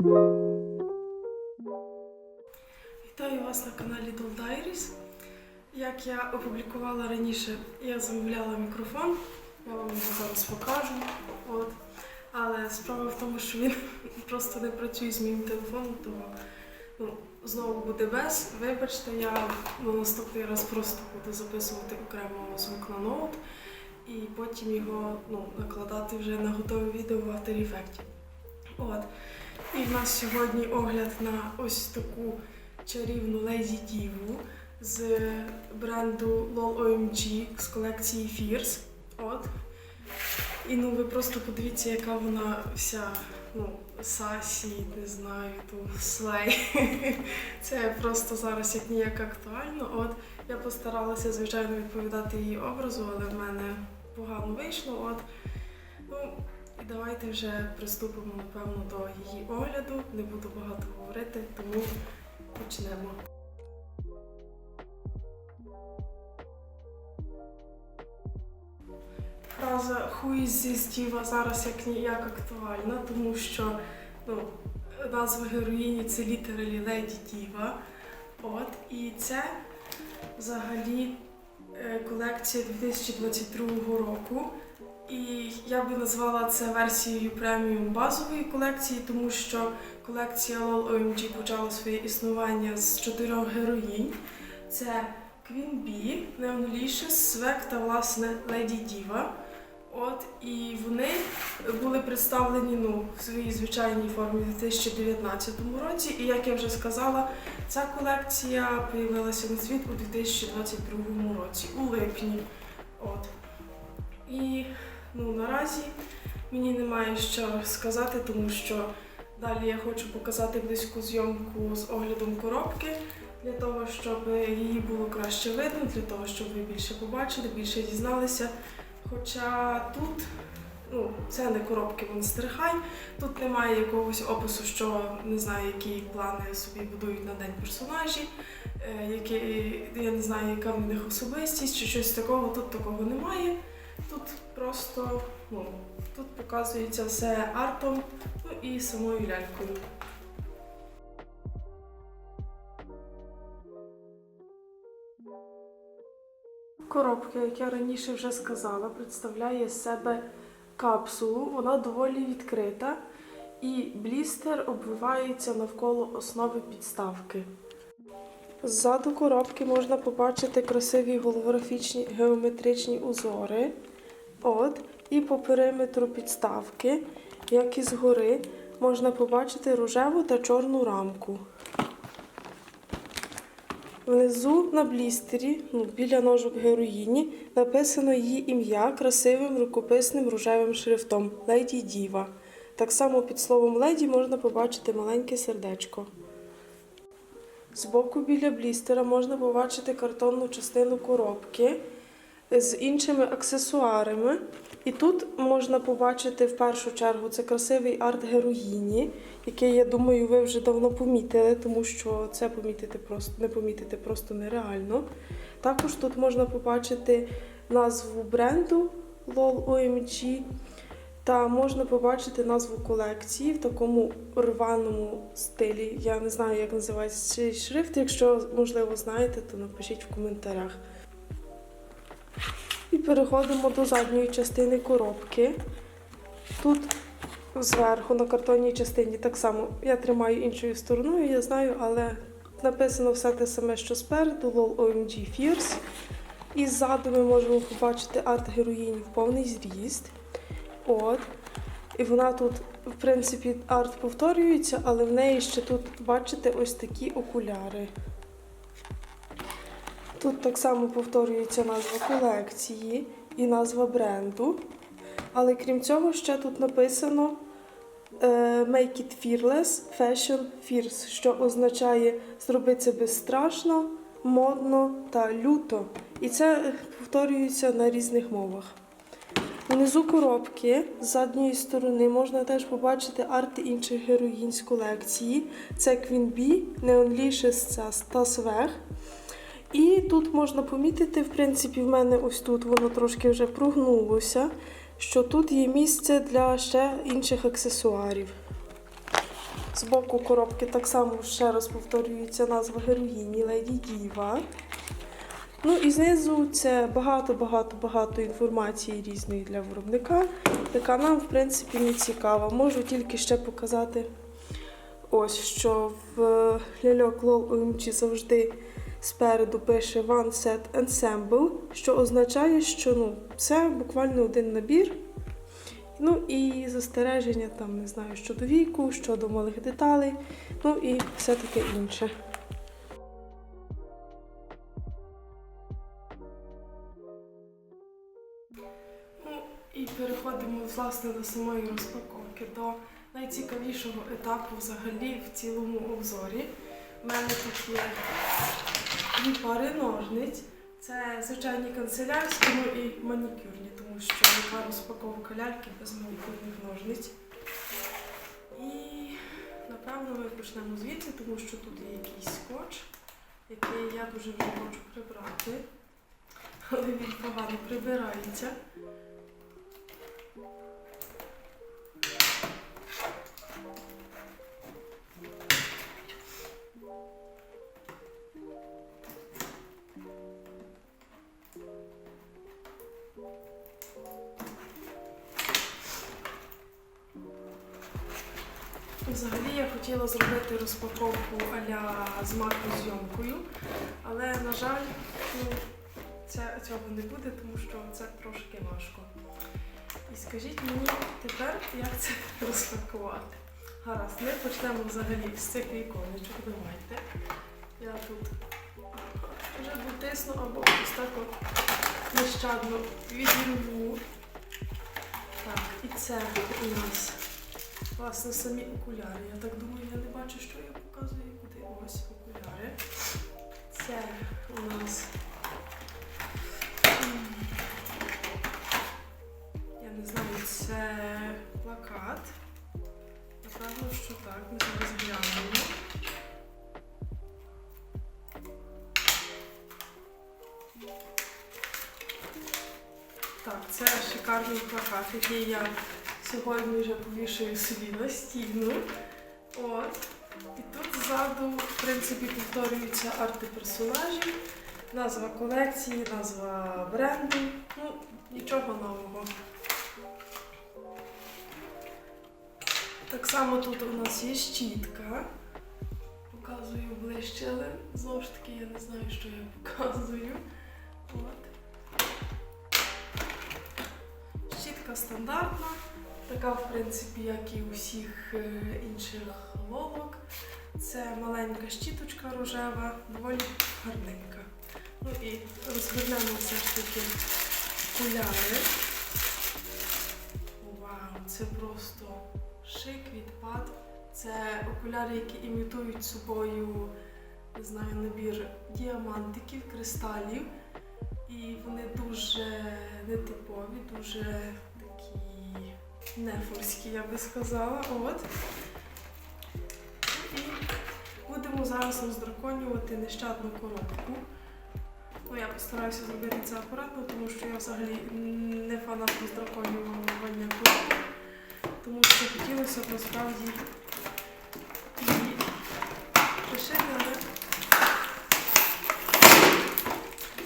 Вітаю вас на каналі Doll Diaries. Як я опублікувала раніше, я замовляла мікрофон, я вам його зараз покажу. От. Але справа в тому, що він просто не працює з моїм телефоном, тому ну, знову буде без. Вибачте, я на наступний раз просто буду записувати окремо звук на ноут і потім його ну, накладати вже на готове відео в After Effects. От. І в нас сьогодні огляд на ось таку чарівну Леді Діву з бренду LOL OMG з колекції Fierce. От. І ну ви просто подивіться, яка вона вся, ну, сасі, не знаю, то слей. Це просто зараз як ніяк актуально. От я постаралася, звичайно, відповідати її образу, але в мене погано вийшло. От. Ну, і давайте вже приступимо, напевно, до її огляду. Не буду багато говорити, тому почнемо. Фраза «Who is this diva» зараз як ніяк актуальна, тому що ну, назва героїні це літералі Леді Діва. От, і це взагалі е, колекція 2022 року. І я би назвала це версією преміум базової колекції, тому що колекція LOL OMG почала своє існування з чотирьох героїнь. Це Queen Bee, Neon Licious, Свек та власне Леді Діва. От і вони були представлені ну, в своїй звичайній формі у 2019 році. І як я вже сказала, ця колекція появилася на світ у 2022 році, у липні. От. І ну, наразі мені немає що сказати, тому що далі я хочу показати близьку зйомку з оглядом коробки для того, щоб її було краще видно, для того, щоб ви більше побачили, більше дізналися. Хоча тут ну, це не коробки High, тут немає якогось опису, що не знаю, які плани собі будують на день персонажі, е, які, я не знаю, яка в них особистість чи щось такого, тут такого немає. Тут просто ну, тут показується все артом ну, і самою лялькою. Коробка, як я раніше вже сказала, представляє з себе капсулу. Вона доволі відкрита, і блістер обвивається навколо основи підставки. Ззаду коробки можна побачити красиві голографічні геометричні узори. От, і по периметру підставки, як і згори, можна побачити рожеву та чорну рамку. Внизу на блістері, ну, біля ножок героїні, написано її ім'я красивим рукописним рожевим шрифтом Леді Діва. Так само під словом леді можна побачити маленьке сердечко. Збоку біля блістера можна побачити картонну частину коробки з іншими аксесуарами. І тут можна побачити в першу чергу це красивий арт героїні, який, я думаю, ви вже давно помітили, тому що це помітити просто не помітити просто нереально. Також тут можна побачити назву бренду LOL OMG, та можна побачити назву колекції в такому рваному стилі. Я не знаю, як називається цей шрифт. Якщо, можливо, знаєте, то напишіть в коментарях. І переходимо до задньої частини коробки. Тут зверху на картонній частині так само я тримаю іншою стороною, я знаю, але написано все те саме, що спереду LOL OMG Fierce. І ззаду ми можемо побачити арт героїні в повний зріст. От. І вона тут, в принципі, арт повторюється, але в неї ще тут, бачите, ось такі окуляри. Тут так само повторюється назва колекції і назва бренду. Але крім цього, ще тут написано е, Make it fearless, fashion fierce, що означає зробити це безстрашно, модно та люто. І це повторюється на різних мовах. Внизу коробки з задньої сторони можна теж побачити арти інших героїнь з колекції. Це Queen Bee, Neon Licious та Свег. І тут можна помітити, в принципі, в мене ось тут воно трошки вже прогнулося, що тут є місце для ще інших аксесуарів. З боку коробки так само ще раз повторюється назва героїні Леді Діва. Ну і знизу це багато-багато-багато інформації різної для виробника, яка нам, в принципі, не цікава. Можу тільки ще показати ось, що в ляльок LOL OMG завжди спереду пише One Set Ensemble, що означає, що ну, це буквально один набір. Ну і застереження там, не знаю, щодо віку, щодо малих деталей, ну і все таке інше. Власне до самої розпаковки, до найцікавішого етапу взагалі в цілому обзорі. У мене тут є дві пари ножниць. Це звичайні канцелярські, ну і манікюрні, тому що яка розпаковка ляльки без манікюрних ножниць. І напевно ми почнемо звідси, тому що тут є якийсь скотч, який я дуже вже хочу прибрати, але він погано прибирається. Взагалі я хотіла зробити розпаковку аля з макрозйомкою, але, на жаль, ну, цього не буде, тому що це трошки важко. Скажіть мені тепер, як це розпакувати. Гаразд, ми почнемо взагалі з цих віконечок. Давайте. Я тут вже дотисну або ось так от нещадно відірву. Так, і це у нас власне самі окуляри. Я так думаю, я не бачу, що я показую, плакат, який я сьогодні вже повішую собі на стіну. От. І тут ззаду, в принципі, повторюються арти персонажів, назва колекції, назва бренду. Ну, нічого нового. Так само тут у нас є щітка. Показую ближче, але знову ж таки я не знаю, що я показую. От. Щітка стандартна, така, в принципі, як і у всіх е, інших лолок. Це маленька щіточка рожева, доволі гарненька. Ну і розвернемо все ж таки окуляри. Вау, це просто шик, відпад. Це окуляри, які імітують собою, не знаю, набір діамантиків, кристалів. І вони дуже нетипові, дуже нефорські, я би сказала. От. І будемо зараз роздраконювати нещадну коробку. Ну, я постараюся зробити це акуратно, тому що я взагалі не фанат роздраконювання коробок. Тому що хотілося б насправді її пришити, але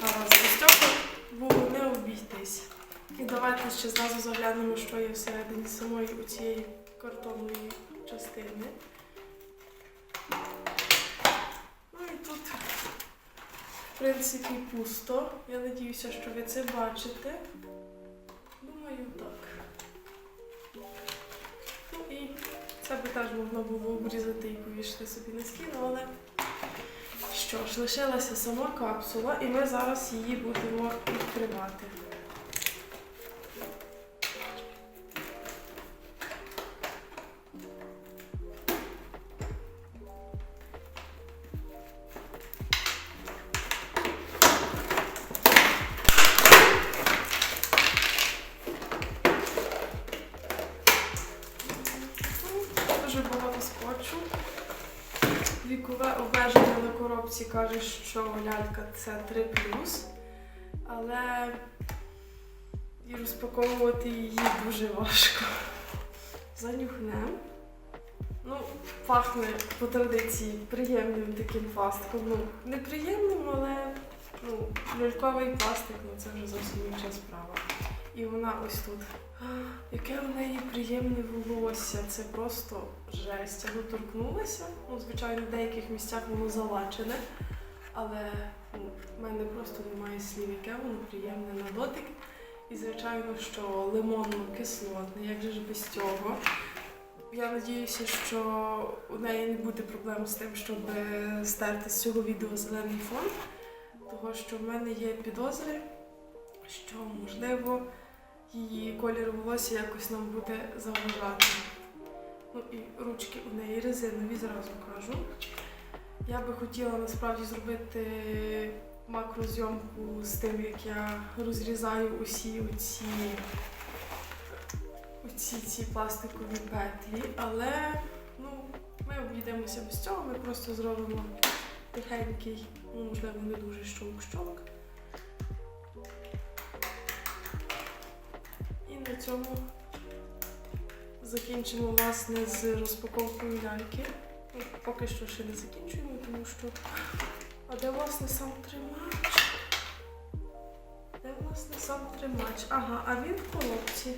Гаразд, без цього було не обійтись. І давайте ще зразу заглянемо, що є всередині самої у цієї картонної частини. Ну і тут, в принципі, пусто. Я надіюся, що ви це бачите. Думаю, так. Ну і це би теж можна було обрізати і повішати собі на стіну, але що ж, лишилася сама капсула, і ми зараз її будемо відкривати. Вікове обмеження на коробці каже, що лялька це 3 але і розпаковувати її дуже важко. Занюхнемо. Ну, пахне по традиції приємним таким пластиком. Ну, неприємним, але ну, ляльковий пластик, ну це вже зовсім інша справа. І вона ось тут. Яке у неї приємне волосся. Це просто жесть. Я доторкнулася. Ну, звичайно, в деяких місцях воно залачене, але ну, в мене просто немає слів, яке воно приємне на дотик. І звичайно, що лимонно-кислотне, як же ж без цього. Я надіюся, що у неї не буде проблем з тим, щоб стерти з цього відео зелений фон, того що в мене є підозри, що можливо її колір волосся якось нам буде заважати. Ну і ручки у неї резинові, зразу кажу. Я би хотіла насправді зробити макрозйомку з тим, як я розрізаю усі оці оці ці пластикові петлі, але ну, ми обійдемося без цього, ми просто зробимо тихенький, ну, можливо, не дуже щолк-щолк. На цьому закінчимо власне з розпаковкою ляльки. Ну, поки що ще не закінчуємо, тому що. А де власне сам тримач? Де власне сам тримач? Ага, а він в коробці.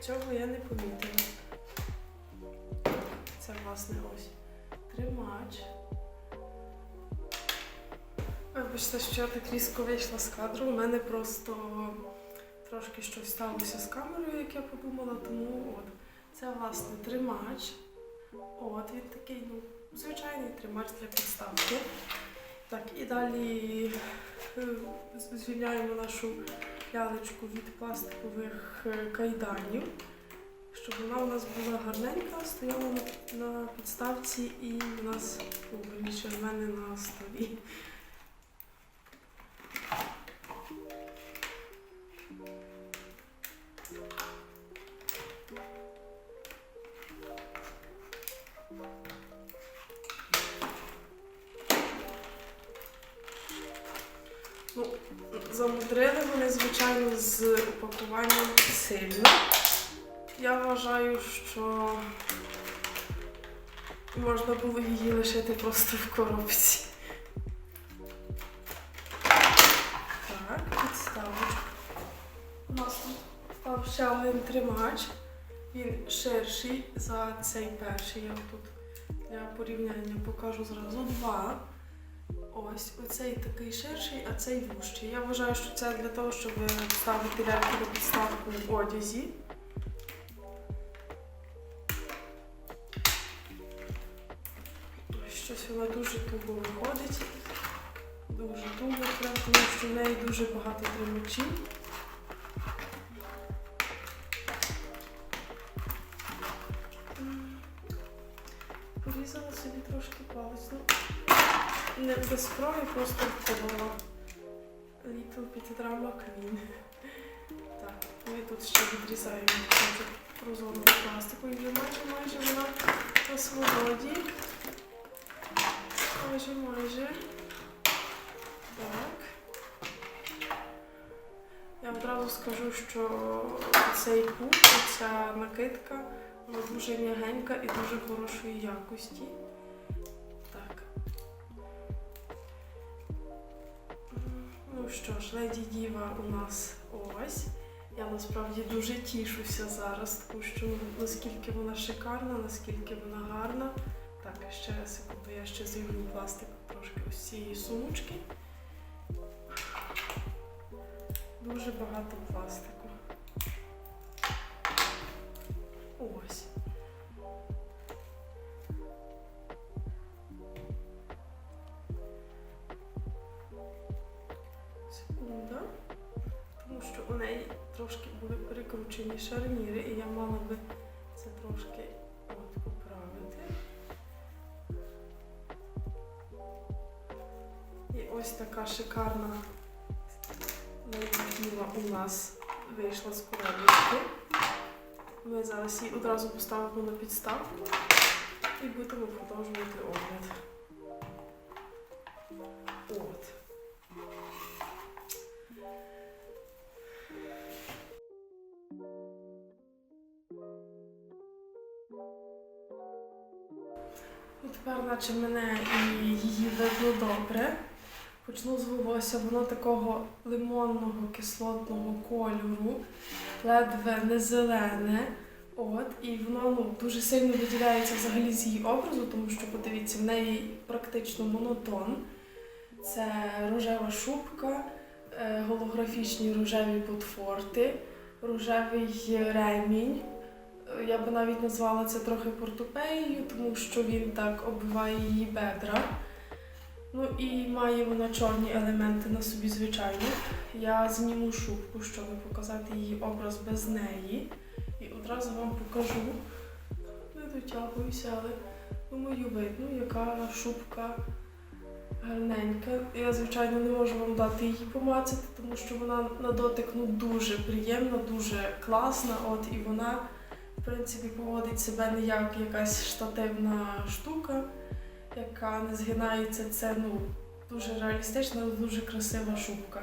Цього я не помітила. Це власне ось тримач. Вибачте, що я так різко вийшла з кадру. У мене просто трошки щось сталося з камерою, як я подумала, тому от. Це власне тримач. От він такий, ну, звичайний тримач для підставки. Так, і далі е, звільняємо нашу лялечку від пластикових е, кайданів, щоб вона у нас була гарненька, стояла на, підставці і у нас, ну, більше в мене на столі. Замудрили вони, звичайно, з упакуванням сильно. Я вважаю, що можна було її лишити просто в коробці. Так, підставочку. У нас тут став ще один тримач. Він ширший за цей перший. Я тут для порівняння покажу зразу два. Ось, оцей такий ширший, а цей вужчий. Я вважаю, що це для того, щоб ставити ляльку на підставку в одязі. Щось вона дуже туго виходить. Дуже туго, тому що в неї дуже багато тримачів. Порізала собі трошки палець. Не без крові, просто вколола. Little bit drama queen. Так, ну і тут ще відрізаємо прозору пластику і вже майже майже вона на свободі. Майже майже. Так. Я одразу скажу, що цей пух, ця накидка, вона дуже м'ягенька і дуже хорошої якості. Леді Діва у нас ось. Я насправді дуже тішуся зараз, тому що наскільки вона шикарна, наскільки вона гарна. Так, ще секунду, я ще зівлю пластик трошки ось цієї сумочки. Дуже багато пластику. Трошки були перекручені шарніри, і я мала би це трошки от поправити. І ось така шикарна ледіва у нас вийшла з коробочки. Ми зараз її одразу поставимо на підставку і будемо продовжувати огляд. Ну, тепер, наче мене і її видно добре. Почну з волосся, воно такого лимонного кислотного кольору, ледве не зелене. От, і воно ну, дуже сильно виділяється взагалі з її образу, тому що подивіться, в неї практично монотон. Це рожева шубка, е, голографічні рожеві ботфорти, рожевий ремінь. Я би навіть назвала це трохи портупеєю, тому що він так оббиває її бедра. Ну і має вона чорні елементи на собі, звичайно. Я зніму шубку, щоб показати її образ без неї. І одразу вам покажу. Не дотягуюся, але думаю, видно, яка шубка гарненька. Я, звичайно, не можу вам дати її помацати, тому що вона на дотик ну, дуже приємна, дуже класна. От, і вона, в принципі, поводить себе не як якась штативна штука, яка не згинається. Це ну, дуже реалістична, дуже красива шубка.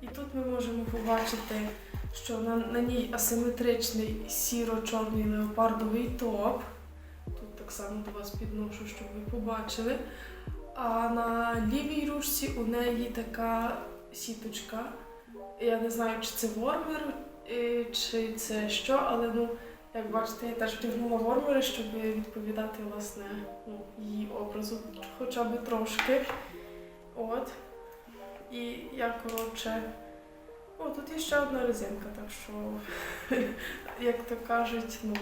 І тут ми можемо побачити, що на, на ній асиметричний сіро-чорний леопардовий топ. Тут так само до вас підношу, щоб ви побачили. А на лівій ручці у неї така сіточка. Я не знаю, чи це вормер, чи це що, але ну, як бачите, я теж вдягнула вормери, щоб відповідати власне ну, її образу хоча б трошки. От. І я, коротше. О, тут є ще одна резинка, так що, як то кажуть, ну,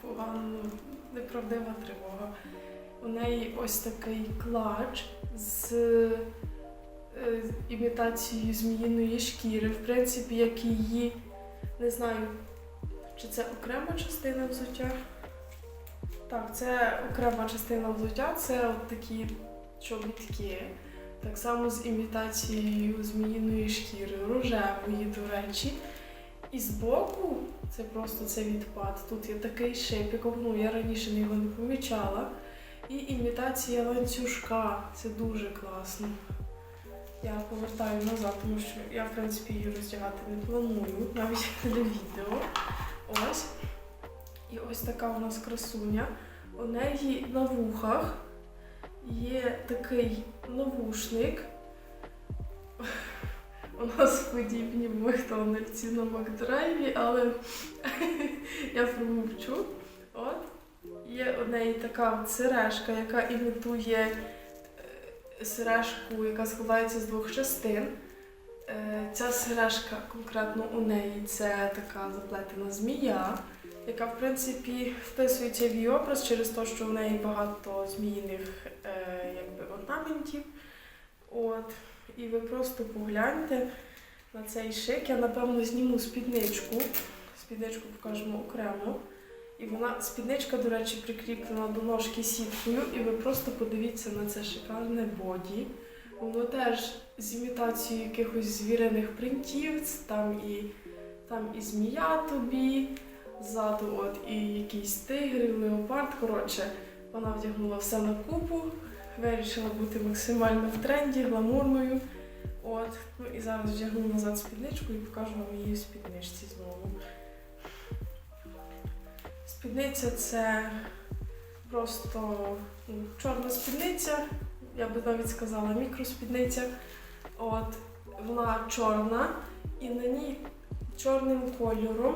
погано, неправдива тривога. У неї ось такий клач з е, імітацією зміїної шкіри. В принципі, як її, не знаю, чи це окрема частина взуття. Так, це окрема частина взуття, це от такі чобітки. Так само з імітацією зміїної шкіри, рожевої, до речі. І збоку, це просто це відпад. Тут є такий шипик, ну я раніше його не помічала. І імітація ланцюжка. Це дуже класно. Я повертаю назад, тому що я, в принципі, її роздягати не планую, навіть для відео. Ось. І ось така у нас красуня. У неї на вухах є такий навушник. У нас подібні в Макдональдсі на Макдрайві, але я промовчу. От. Є у неї така сережка, яка імітує сережку, яка складається з двох частин. Е, Ця сережка конкретно у неї це така заплетена змія, яка в принципі вписується в її образ через те, що в неї багато зміїних е, якби, орнаментів. От. І ви просто погляньте на цей шик. Я напевно зніму спідничку. Спідничку покажемо окремо. І вона спідничка, до речі, прикріплена до ножки сіткою, і ви просто подивіться на це шикарне боді. Воно теж з імітацією якихось звірених принтів, там і, там і змія тобі, ззаду от і якийсь тигр, леопард. Коротше, вона вдягнула все на купу, вирішила бути максимально в тренді, гламурною. От, ну і зараз вдягну назад спідничку і покажу вам її в спідничці знову. Спідниця це просто ну, чорна спідниця, я би навіть сказала мікроспідниця. От, вона чорна і на ній чорним кольором,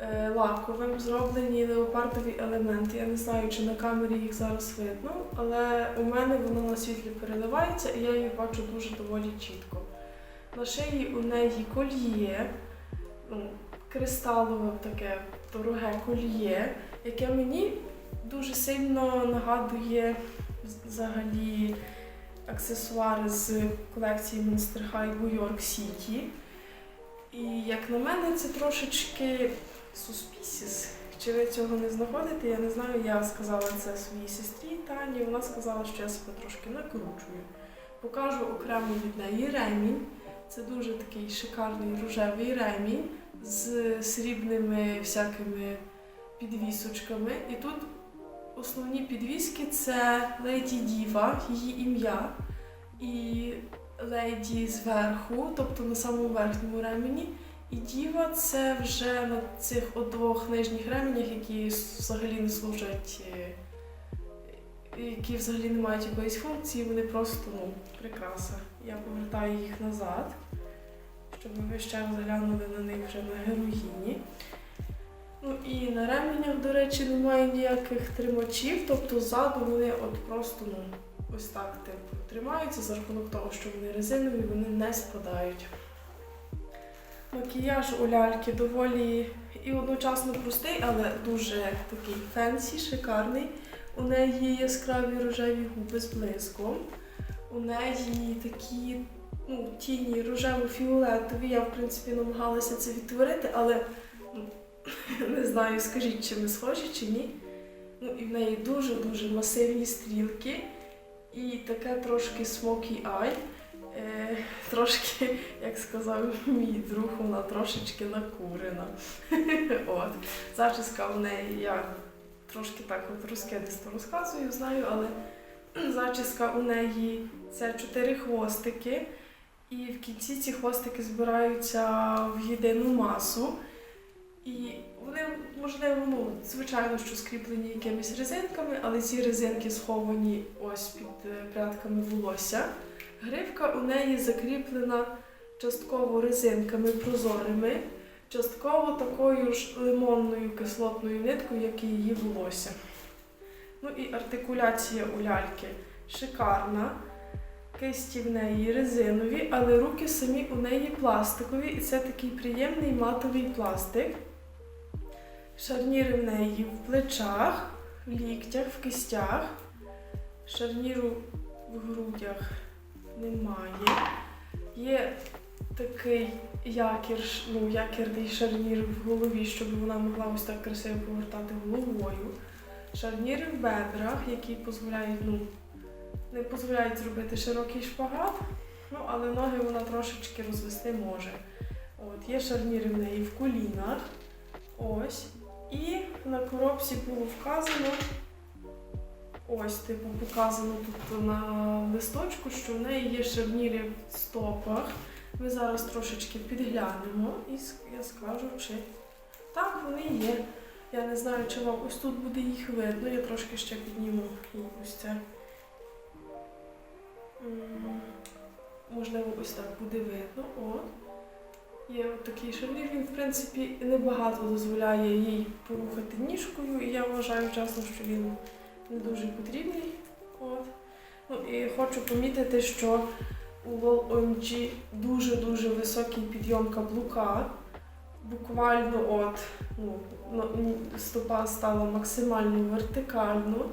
е, лаковим зроблені леопардові елементи. Я не знаю, чи на камері їх зараз видно, але у мене воно на світлі переливається і я їх бачу дуже доволі чітко. На шиї у неї кольє, ну, кристалове таке дороге кольє, яке мені дуже сильно нагадує взагалі аксесуари з колекції Monster High New York City. І як на мене, це трошечки суспісіс. Чи ви цього не знаходите? Я не знаю. Я сказала це своїй сестрі Тані. Вона сказала, що я себе трошки накручую. Покажу окремо від неї ремінь. Це дуже такий шикарний рожевий ремінь з срібними всякими підвісочками. І тут основні підвіски це Леді Діва, її ім'я, і леді зверху, тобто на самому верхньому ремені. І діва це вже на цих двох нижніх ременях, які взагалі не служать е, які взагалі не мають якоїсь функції, вони просто ну, прикраса. Я повертаю їх назад, щоб ви ще раз глянули на них вже на героїні. Ну і на ременях, до речі, немає ніяких тримачів, тобто ззаду вони от просто ну, ось так типу, тримаються за рахунок того, що вони резинові, вони не спадають. Макіяж у ляльки доволі і одночасно простий, але дуже такий фенсі, шикарний. У неї яскраві рожеві губи з блиском. У неї такі ну, тіні рожево-фіолетові. Я, в принципі, намагалася це відтворити, але ну, не знаю, скажіть, чи ми схожі, чи ні. Ну, і в неї дуже-дуже масивні стрілки і таке трошки смокі ай. Е, трошки, як сказав мій друг, вона трошечки накурена. От. Зачіска в неї я трошки так от розкидисто розказую, знаю, але зачіска у неї це чотири хвостики, і в кінці ці хвостики збираються в єдину масу. І вони, можливо, ну, звичайно, що скріплені якимись резинками, але ці резинки сховані ось під е, прядками волосся. Гривка у неї закріплена частково резинками прозорими, частково такою ж лимонною кислотною ниткою, як і її волосся. Ну і артикуляція у ляльки шикарна. Кисті в неї резинові, але руки самі у неї пластикові, і це такий приємний матовий пластик. Шарніри в неї в плечах, в ліктях, в кистях. Шарніру в грудях немає. Є такий якір, ну, якірний шарнір в голові, щоб вона могла ось так красиво повертати головою. Шарніри в бедрах, які дозволяють, ну, не дозволяють зробити широкий шпагат, ну, але ноги вона трошечки розвести може. От, є шарніри в неї в колінах. Ось. І на коробці було вказано, ось, типу, показано тут на листочку, що в неї є шарніри в стопах. Ми зараз трошечки підглянемо і я скажу, чи так вони є. Я не знаю, чи вам ось тут буде їх видно. Я трошки ще підніму ось це. Можливо, ось так буде видно. От. Є от такий шарнір, він, в принципі, небагато дозволяє їй порухати ніжкою, і я вважаю чесно, що він не дуже потрібний. От. Ну, і хочу помітити, що у OMG дуже-дуже високий підйом каблука. Буквально от ну, стопа стала максимально вертикально.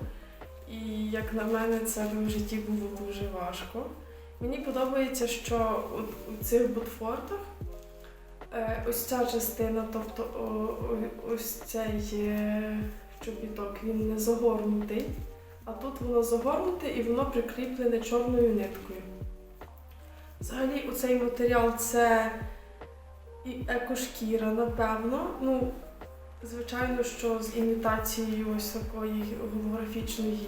І як на мене, це в житті було дуже важко. Мені подобається, що у цих ботфортах Е, Ось ця частина, тобто ось цей е, чобіток, він не загорнутий, а тут воно загорнуте і воно прикріплене чорною ниткою. Взагалі, оцей матеріал це і екошкіра, напевно. Ну, звичайно, що з імітацією ось такої голографічної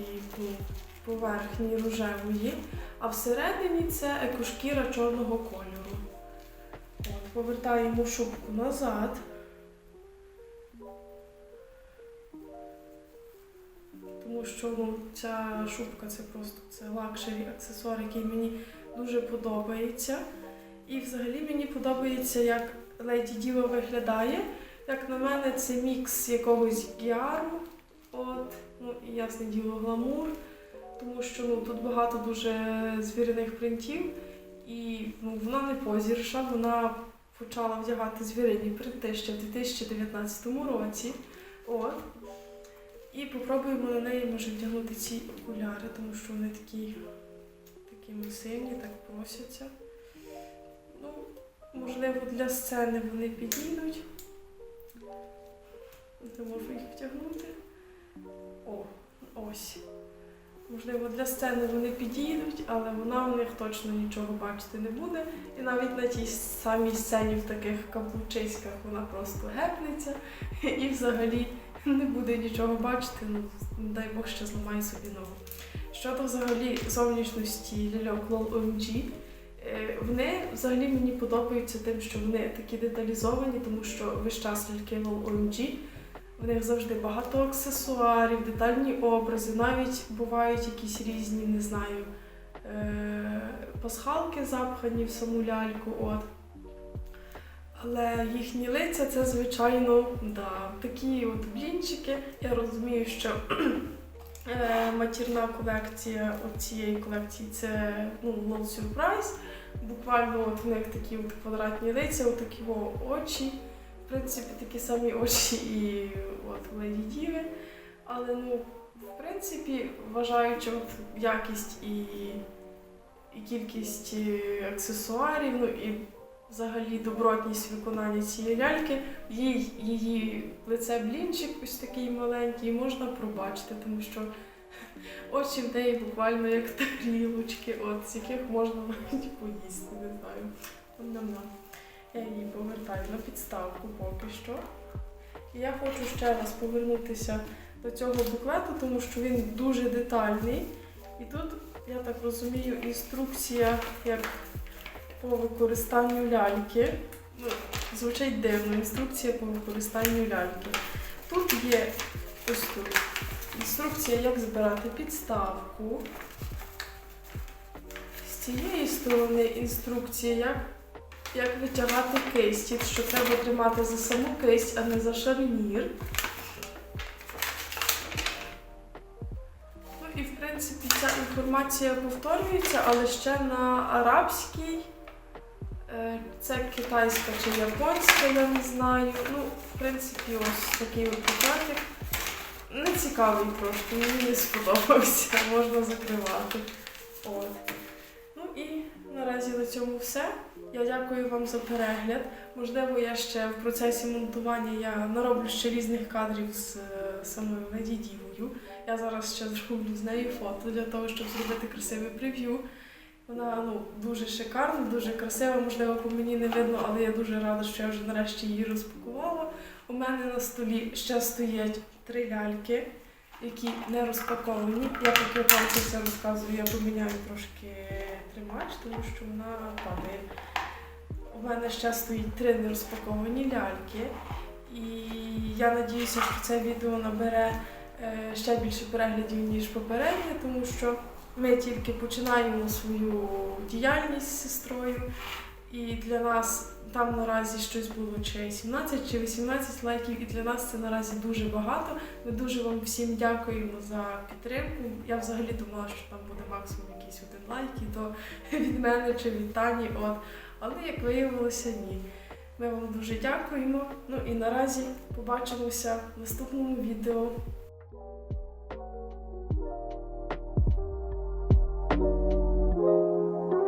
поверхні рожевої, а всередині це екошкіра чорного кольору. От, повертаємо шубку назад. Тому що ну, ця шубка це просто це лакшері аксесуар, який мені дуже подобається. І взагалі мені подобається, як Леді Діва виглядає. Як на мене, це мікс якогось гіару, от, ну і ясне діло гламур, тому що ну, тут багато дуже звіриних принтів. І ну, вона не позірша, вона почала вдягати звірині принти ще в 2019 році. От. І попробуємо на неї може вдягнути ці окуляри, тому що вони такі, такі масивні, так просяться. Ну, можливо, для сцени вони підійдуть. Не можу їх втягнути. О, ось. Можливо, для сцени вони підійдуть, але вона в них точно нічого бачити не буде. І навіть на тій самій сцені в таких каблучиськах вона просто гепнеться і взагалі не буде нічого бачити. Ну, дай Бог ще зламає собі ногу. Щодо взагалі зовнішності ляльок Lol OMG, е, вони взагалі мені подобаються тим, що вони такі деталізовані, тому що весь час ляльки Lol OMG В них завжди багато аксесуарів, детальні образи, навіть бувають якісь різні, не знаю, е- пасхалки запхані в саму ляльку. От. Але їхні лиця це, звичайно, да, такі от блінчики. Я розумію, що е, матірна колекція цієї колекції це ну, no surprise. Буквально от в них такі от квадратні лиця, от такі очі. В принципі, такі самі очі і от Леді Діви. Але ну, в принципі, вважаючи от якість і, і кількість е, аксесуарів, ну і взагалі добротність виконання цієї ляльки, їй її лице блінчик ось такий маленький, можна пробачити, тому що очі в неї буквально як тарілочки, от з яких можна навіть поїсти, не знаю. Нам-нам. Я її повертаю на підставку поки що. І я хочу ще раз повернутися до цього буклету, тому що він дуже детальний. І тут, я так розумію, інструкція як по використанню ляльки. Ну, звучить дивно, інструкція по використанню ляльки. Тут є ось тут інструкція, як збирати підставку. З цієї сторони інструкція, як, як витягати кисті, що треба тримати за саму кисть, а не за шарнір. Ну і в принципі ця інформація повторюється, але ще на арабській. Е, Це китайська чи японська, я не знаю. Ну, в принципі, ось такий от буклетик. Не цікавий трошки, мені не сподобався, можна закривати. От. Ну і наразі на цьому все. Я дякую вам за перегляд. Можливо, я ще в процесі монтування я нароблю ще різних кадрів з е, самою Леді Дівою. Я зараз ще зроблю з нею фото для того, щоб зробити красиве прев'ю. Вона ну, дуже шикарна, дуже красива, можливо, по мені не видно, але я дуже рада, що я вже нарешті її розпакувала. У мене на столі ще стоять три ляльки, які не розпаковані. Я поки вам це все розказую, я поміняю трошки тримач, тому що вона падає. У мене ще стоїть три нерозпаковані ляльки. І я надіюся, що це відео набере е, ще більше переглядів, ніж попереднє, тому що ми тільки починаємо свою діяльність з сестрою. І для нас там наразі щось було чи 17 чи 18 лайків, і для нас це наразі дуже багато. Ми дуже вам всім дякуємо за підтримку. Я взагалі думала, що там буде максимум якийсь один лайк, і то від мене чи від Тані. От. Але як виявилося, ні. Ми вам дуже дякуємо. Ну і наразі побачимося в наступному відео.